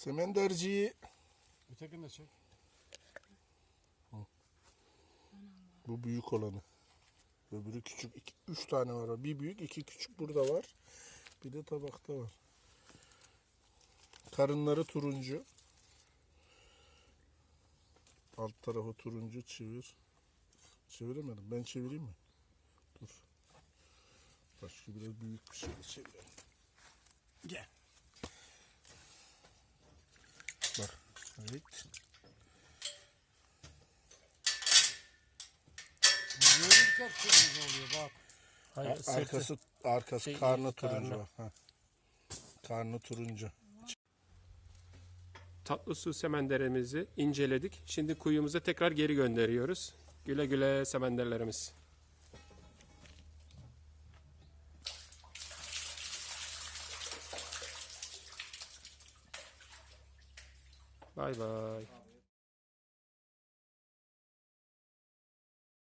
Semenderci. Ötekini de çek. Bu büyük olanı. Öbürü küçük. İki, üç tane var. Bir büyük, iki küçük burada var. Bir de tabakta var. Karınları turuncu. Alt tarafı turuncu. Çevir. Çeviremedim. Ben çevireyim mi? Dur. Başka biraz büyük bir şey çevirelim. Evet. Yürürken kırmızı oluyor bak. Hayır, A- sırtı. arkası arkası Şey, karnı turuncu. bak, Ha. Karnı turuncu. Tatlı su semenderimizi inceledik. Şimdi kuyumuza tekrar geri gönderiyoruz. Güle güle semenderlerimiz. Bye bye.